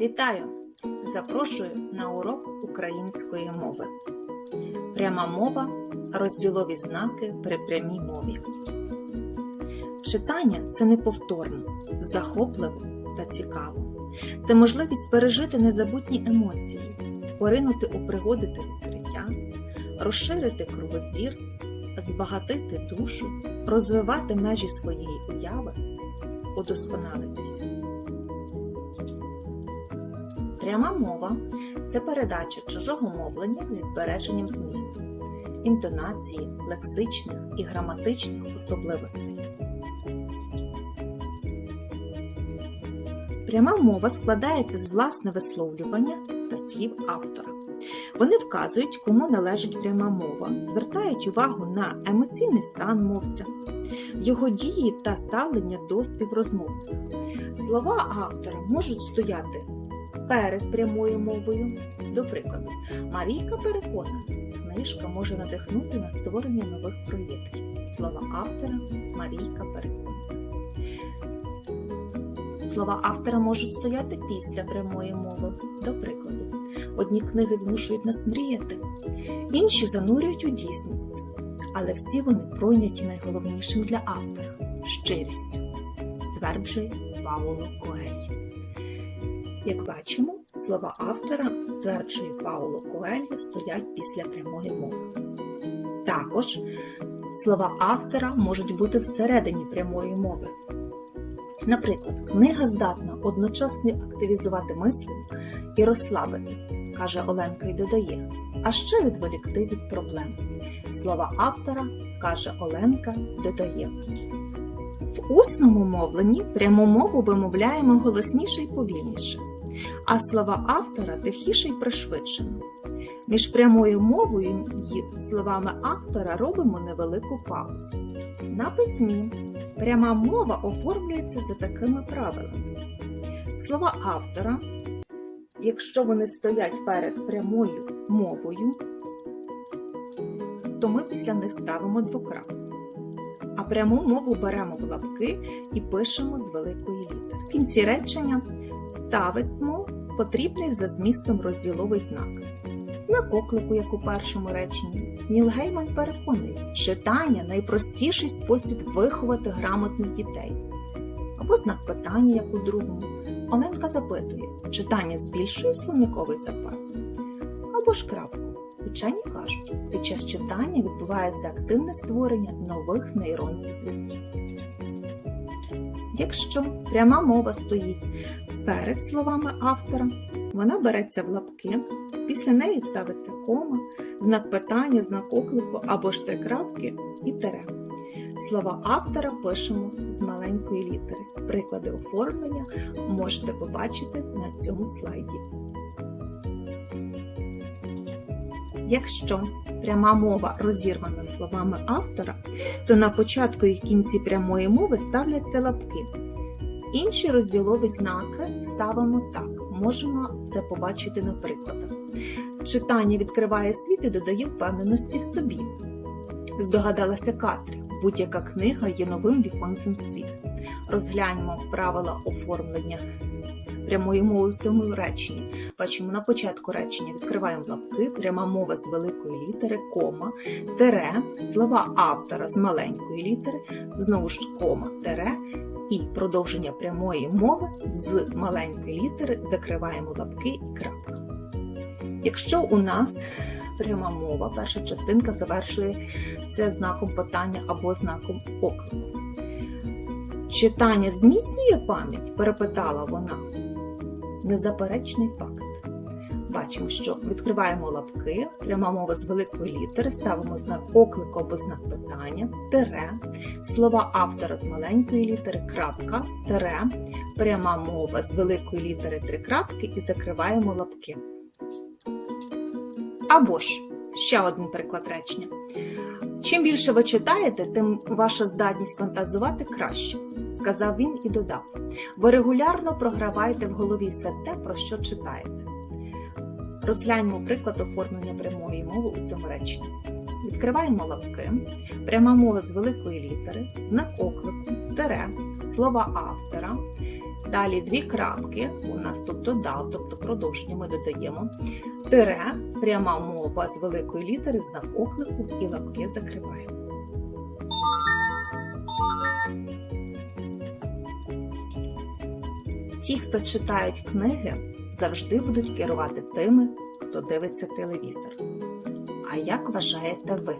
Вітаю! Запрошую на урок української мови. Пряма мова розділові знаки при прямій мові. Читання це неповторно, захопливо та цікаво. Це можливість пережити незабутні емоції, поринути у пригоди та відкриття, розширити кругозір, збагатити душу, розвивати межі своєї уяви, удосконалитися. Пряма мова це передача чужого мовлення зі збереженням змісту, інтонації, лексичних і граматичних особливостей. Пряма мова складається з власне висловлювання та слів автора. Вони вказують, кому належить пряма мова, звертають увагу на емоційний стан мовця, його дії та ставлення до співрозмовних. Слова автора можуть стояти перед прямою мовою. До прикладу, Марійка переконана, книжка може надихнути на створення нових проєктів. Слова автора Марійка переконана. Слова автора можуть стояти після прямої мови. До прикладу, одні книги змушують нас мріяти, інші занурюють у дійсність, але всі вони пройняті найголовнішим для автора щирістю, стверджує Пауло Коель. Як бачимо, слова автора, стверджує Пауло Коельо, стоять після прямої мови. Також слова автора можуть бути всередині прямої мови. Наприклад, книга здатна одночасно активізувати мислення і розслабити, каже Оленка і додає, а ще відволікти від проблем. Слова автора, каже Оленка, додає. В усному мовленні пряму мову вимовляємо голосніше і повільніше а слова автора тихіше й пришвидшено. Між прямою мовою і словами автора робимо невелику паузу. На письмі пряма мова оформлюється за такими правилами. Слова автора, якщо вони стоять перед прямою мовою, то ми після них ставимо двокрапку. А пряму мову беремо в лапки і пишемо з великої літери. В кінці речення ставимо потрібний за змістом розділовий знак. Знак оклику, як у першому реченні, Ніл Гейман переконує, читання найпростіший спосіб виховати грамотних дітей. Або знак питання, як у другому. Оленка запитує, читання збільшує словниковий запас. Або ж крапку. Учені кажуть, під час читання відбувається активне створення нових нейронних зв'язків. Якщо пряма мова стоїть перед словами автора, вона береться в лапки, після неї ставиться кома, знак питання, знак оклику або ж три крапки і тере. Слова автора пишемо з маленької літери. Приклади оформлення можете побачити на цьому слайді. Якщо пряма мова розірвана словами автора, то на початку і кінці прямої мови ставляться лапки. Інші розділові знаки ставимо так, можемо це побачити на прикладах. Читання відкриває світ і додає впевненості в собі. Здогадалася Катрі, будь-яка книга є новим віконцем світу. Розгляньмо правила оформлення прямої мови в цьому реченні. Бачимо на початку речення відкриваємо лапки, пряма мова з великої літери, кома, тере, слова автора з маленької літери, знову ж кома, тере, і продовження прямої мови з маленької літери закриваємо лапки і крапка. Якщо у нас пряма мова, перша частинка це знаком питання або знаком оклику. Читання зміцнює пам'ять, перепитала вона. Незаперечний факт. Бачимо, що відкриваємо лапки, пряма мова з великої літери, ставимо знак оклику або знак питання, тере, слова автора з маленької літери, крапка, тере, пряма мова з великої літери три крапки і закриваємо лапки. Або ж ще один приклад речення. Чим більше ви читаєте, тим ваша здатність фантазувати краще, сказав він і додав. Ви регулярно програваєте в голові все те, про що читаєте. Розгляньмо приклад оформлення прямої мови у цьому реченні. відкриваємо лапки, пряма мова з великої літери, знак оклику, тире, слова автора. Далі дві крапки, у нас тут додав, тобто продовження ми додаємо. Тире, пряма мова з великої літери, знак оклику і лапки закриваємо. Ті, хто читають книги, завжди будуть керувати тими, хто дивиться телевізор. А як вважаєте ви?